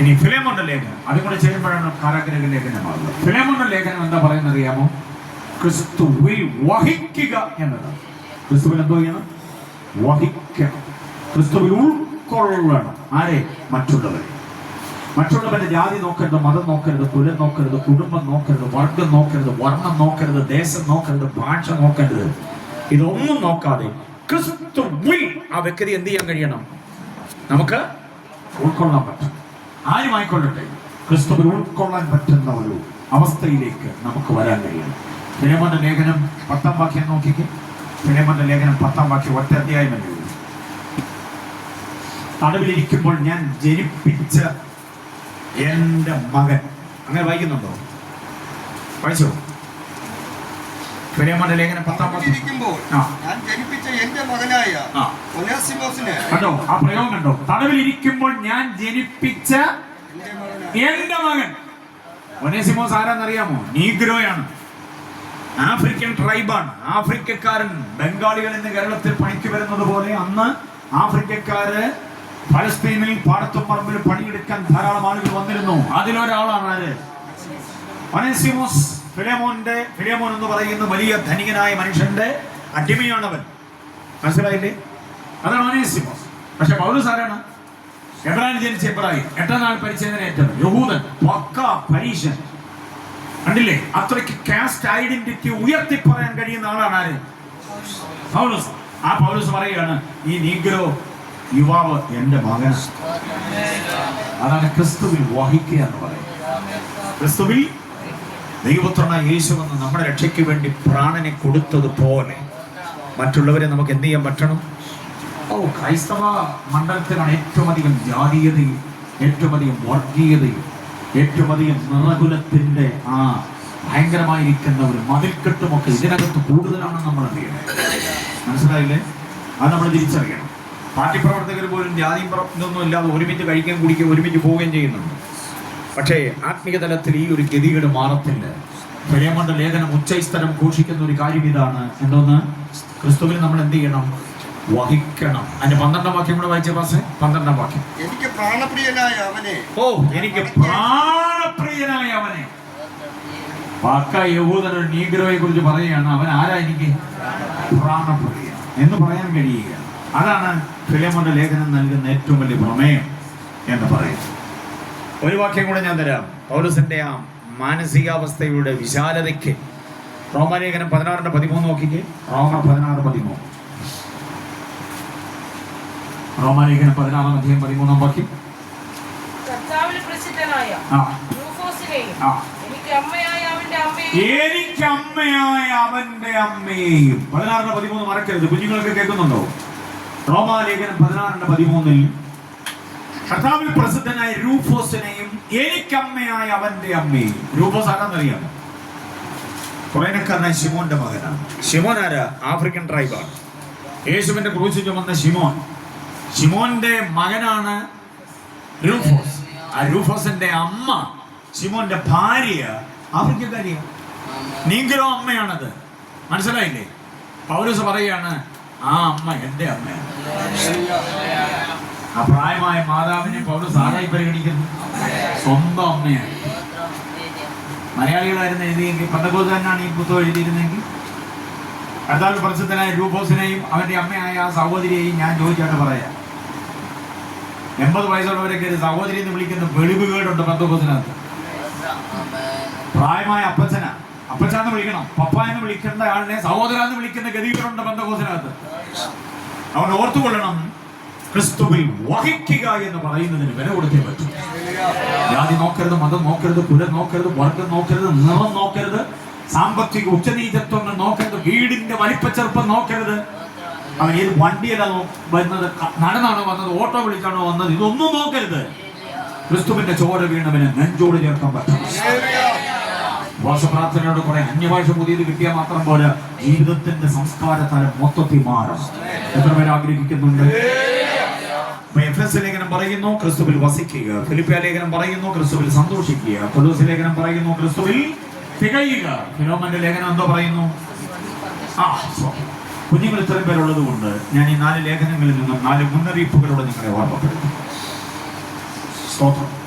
ഇനി ഫിലേമോന്റെ ലേഖനം. അതും കൂടെ ചെയ്യുമ്പോഴാണ് കാരാഗ്രഹ ലേഖനമാകുന്നത് ഫിലേമോന്റെ ലേഖനം എന്താ പറയുന്നത് അറിയാമോ ക്രിസ്തുവിൽ വഹിക്കുക എന്നത്. ക്രിസ്തുവിൽ എന്തോ ചെയ്യണം വഹിക്കണം. ക്രിസ്തുവിൽ ഉൾക്കൊള്ളണം. ആരെ? മറ്റുള്ളവരെ. മറ്റുള്ളവരുടെ ജാതി നോക്കരുത് മതം നോക്കരുത് കുലം നോക്കരുത് കുടുംബം നോക്കരുത് വർഗം നോക്കരുത് വർണം നോക്കരുത് ദേശം നോക്കരുത് ഭാഷ നോക്കരുത്. ഇതൊന്നും നോക്കാതെ ക്രിസ്തുവിൽ ആ വ്യക്തി എന്ത് ചെയ്യാൻ കഴിയണം? നമുക്ക് ഉൾക്കൊള്ളാൻ പറ്റും. ആരുമായിക്കൊള്ളട്ടെ? ക്രിസ്തുവിൽ ഉൾക്കൊള്ളാൻ പറ്റുന്ന ഒരു അവസ്ഥയിലേക്ക് നമുക്ക് വരാൻ കഴിയണം. ഫിലേമോന്റെ ലേഖനം പത്താം വാക്യം നോക്കിക്കേ. ഫിലേമോന്റെ ലേഖനം പത്താം വാക്യം ഒറ്റ അധ്യായം അല്ലേ? തടവിലിരിക്കുമ്പോൾ ഞാൻ ജനിപ്പിച്ച എന്റെ മകൻ. അങ്ങനെ വായിക്കുന്നുണ്ടോ? വായിച്ചോ? ഫിലേമോന്റെ ലേഖനം പത്താം ഇരിക്കുമ്പോൾ. ഞാൻ ജനിപ്പിച്ച എന്റെ മകനായ ഒനാസിമോസിന് കണ്ടോ? ആ പ്രയോഗം കണ്ടോ? തടവിലിരിക്കുമ്പോൾ ഞാൻ ജനിപ്പിച്ച എന്റെ മകൻ. ഒനേസിമോസ് ആരാന്നറിയാമോ? നീഗ്രോയാണ്. ആഫ്രിക്കൻ ട്രൈബാണ്. ആഫ്രിക്കക്കാരൻ ബംഗാളികൾ ഇന്ന് കേരളത്തിൽ പണിക്ക് വരുന്നത് പോലെ അന്ന് ആഫ്രിക്കക്കാര് പലസ്തീനിൽ പാടത്തും പറമ്പിൽ പണിയെടുക്കാൻ ധാരാളം ആളുകൾ വന്നിരുന്നു. അതിലൊരാളാണ് ആര്? ഒനേസിമോസ്. ഫിലേമോന്റെ ഫിലേമോൻ എന്ന് പറയുന്ന വലിയ ധനികനായ മനുഷ്യന്റെ അടിമയാണവൻ. മനസ്സിലായില്ലേ? അതാണ് ഒനേസിമോസ് പക്ഷെ പൗലൂസ് ആരാണ്? എബ്രാഹിം ജനിച്ച എബ്രാഹിം എട്ടാം നാൾ പരിച്ഛേദനേറ്റത് യഹൂദൻ പരീശൻ. കണ്ടില്ലേ? അത്രയ്ക്ക് കാസ്റ്റ് ഐഡന്റിറ്റി ഉയർത്തി പറയാൻ കഴിയുന്ന ആളാണ് ആര്? പൗലൂസ്. ആ പൗലൂസ് പറയുകയാണ് ഈ നീഗ്രോ യുവാവ് എന്റെ മകൻ അതാണ് ക്രിസ്തുവിൽ വഹിക്കുക എന്ന് പറയുന്നത്. ക്രിസ്തുവിൽ ദൈവപുത്രനായ യേശു വന്ന് നമ്മുടെ രക്ഷയ്ക്ക് വേണ്ടി പ്രാണനെ കൊടുത്തതുപോലെ മറ്റുള്ളവരെ നമുക്ക് എന്ത് ചെയ്യാൻ പറ്റണം? ഓ ക്രൈസ്തവ മണ്ഡലത്തിലാണ് ഏറ്റവും അധികം ജാതീയതയും ഏറ്റവും അധികം വർഗീയതയും ഏറ്റവും അധികം നിറകുലത്തിന്റെ ആ ഭയങ്കരമായിരിക്കുന്ന ഒരു മതിൽക്കെട്ടുമൊക്കെ ഇതിനകത്ത് കൂടുതലാണ് നമ്മൾ അറിയുന്നത് മനസ്സിലായില്ലേ? അത് നമ്മൾ തിരിച്ചറിയണം. പാർട്ടി പ്രവർത്തകർ പോലും പ്ര- ഇതൊന്നും ഇല്ലാതെ ഒരുമിച്ച് കഴിക്കുകയും കുടിക്കുകയും ഒരുമിച്ച് പോവുകയും ചെയ്യുന്നുണ്ട്. പക്ഷേ ആത്മീയ തലത്തിൽ ഈ ഒരു ഗതികേട് മാറത്തില്ല. ഫിലേമോന്റെ ലേഖനം ഉച്ചൈസ്തരം ഘോഷിക്കുന്ന ഒരു കാര്യം ഇതാണ്. എന്തോന്ന്? ക്രിസ്തുവിൽ നമ്മൾ എന്ത് ചെയ്യണം? വഹിക്കണം. അതിന്റെ പന്ത്രണ്ടാം വാക്യം കൂടെ വായിച്ച പാസ് പന്ത്രണ്ടാം വാക്യം. എനിക്ക് പ്രാണപ്രിയനായ അവനെ. ഓ എനിക്ക് പ്രാണപ്രിയനായ അവനെ. പക്ക യഹൂദൻ ഒരു നീഗ്രോയെ കുറിച്ച് പറയുകയാണ്. അവൻ ആരാ എനിക്ക്? പ്രാണപ്രിയ എന്ന് പറയാൻ കഴിയുക അതാണ് ഫിലേമോന്റെ ലേഖനം നൽകുന്ന ഏറ്റവും വലിയ പ്രമേയം എന്ന് പറയുന്നത്. ഒരു വാക്യം കൂടെ ഞാൻ തരാം. പൗലസിന്റെ ആ മാനസികാവസ്ഥയുടെ വിശാലതയ്ക്ക്. റോമാലേഖനം പതിനാറിന്റെ പതിമൂന്ന് നോക്കിക്കേ. റോമ പതിനാറ് പതിമൂന്ന്. റോമാലേഖനം പതിനാറാം അധ്യായം പതിമൂന്നാം വാക്യം. എനിക്ക് അമ്മയായ അവന്റെ അമ്മയെയും പതിനാറിന്റെ പതിമൂന്ന് മറക്കരുത്. കുഞ്ഞുങ്ങൾക്ക് കേൾക്കുന്നുണ്ടോ? റോമാലേഖനം പതിനാറിന്റെ പതിമൂന്നിൽ കർത്താവിൽ പ്രസിദ്ധനായ രൂഫോസിനെയും എനിക്കമ്മയായ അവന്റെ അമ്മയും രൂഫോസ് ആരാന്നറിയാമോ കുറേനക്കാരനായ ഷിമോന്റെ മകനാണ്. ഷിമോൻ ആരാ? ആഫ്രിക്കൻ ട്രൈബാണ് യേശുവിന്റെ ക്രൂശ് ചുമന്ന ഷിമോൻ ഷിമോന്റെ മകനാണ് രൂഫോസ്. ആ രൂഫോസിന്റെ അമ്മ ഷിമോന്റെ ഭാര്യ ആഫ്രിക്കക്കാരിയാണ് നീങ്കിലോ അമ്മയാണത്. മനസ്സിലായില്ലേ? പൗരസ് പറയാണ് ആ അമ്മ എന്റെ അമ്മയാണ്. ആ പ്രായമായ മാതാവിനെ പൗരസ് ആരായി പരിഗണിക്കുന്നു? സ്വന്തം അമ്മയാണ്. മലയാളികളായിരുന്നു എഴുതിയെങ്കിൽ പന്തകോസാനാണ് ഈ പുസ്തകം എഴുതിയിരുന്നെങ്കിൽ കർത്താവ് പ്രസിദ്ധനായ രൂപോസിനെയും അവന്റെ അമ്മയായ ആ സഹോദരിയെയും ഞാൻ ചോദിച്ചാണ് പറയാം. എൺപത് വയസ്സുള്ളവരൊക്കെ ഒരു സഹോദരി എന്ന് വിളിക്കുന്ന വെളിവുകേടുണ്ട് പന്തകോസിനകത്ത് പ്രായമായ അപ്പച്ചന. അപ്പച്ച എന്ന് വിളിക്കണം. പപ്പ എന്ന് വിളിക്കേണ്ട ആളിനെ സഹോദര എന്ന് വിളിക്കുന്ന ഗതികളുണ്ട് പന്തകോസിനകത്ത് അവൻ ഓർത്തുകൊള്ളണം. ക്രിസ്തുവിൽ വഹിക്കുക എന്ന് പറയുന്നതിന് വില കൊടുത്തേ പറ്റും. ജാതി നോക്കരുത് മതം നോക്കരുത് കുലം നോക്കരുത് വർഗം നോക്കരുത് നിറം നോക്കരുത് സാമ്പത്തിക ഉച്ചനീചത്വങ്ങൾ നോക്കരുത് വീടിന്റെ വലിപ്പച്ചെറുപ്പം നോക്കരുത്. അവൻ ഏത് വണ്ടിയിലാണോ വന്നത് ക- നടന്നാണോ വന്നത്? ഓട്ടോ വിളിച്ചാണോ വന്നത്? ഇതൊന്നും നോക്കരുത്. ക്രിസ്തുവിന്റെ ചോര വീണവന് നെഞ്ചോട് ചേർക്കാൻ പറ്റും. ഉപവാസപ്രാർത്ഥനയോട് കുറെ അന്യഭാഷ പുതിയത് കിട്ടിയാൽ മാത്രം പോലെ ജീവിതത്തിന്റെ സംസ്കാര തലം മൊത്തത്തിൽ മാറും. എത്ര പേര് ആഗ്രഹിക്കുന്നുണ്ട്? ലേഖനം പറയുന്നു ക്രിസ്തുവിൽ വസിക്കുക. ഫിലിപ്പിയ ലേഖനം പറയുന്നു ക്രിസ്തുവിൽ സന്തോഷിക്കുക. കൊലൂസ് ലേഖനം പറയുന്നു ക്രിസ്തുവിൽ തികയുക. ഫിലോമന്റെ ലേഖനം എന്തോ പറയുന്നു? ആ കുഞ്ഞുങ്ങൾ ഇത്രയും പേരുള്ളത് കൊണ്ട് ഞാൻ ഈ നാല് ലേഖനങ്ങളിൽ നിന്നും നാല് മുന്നറിയിപ്പുകളോട് നിങ്ങളെ ഓർമ്മപ്പെടുത്തും. സ്തോത്രം.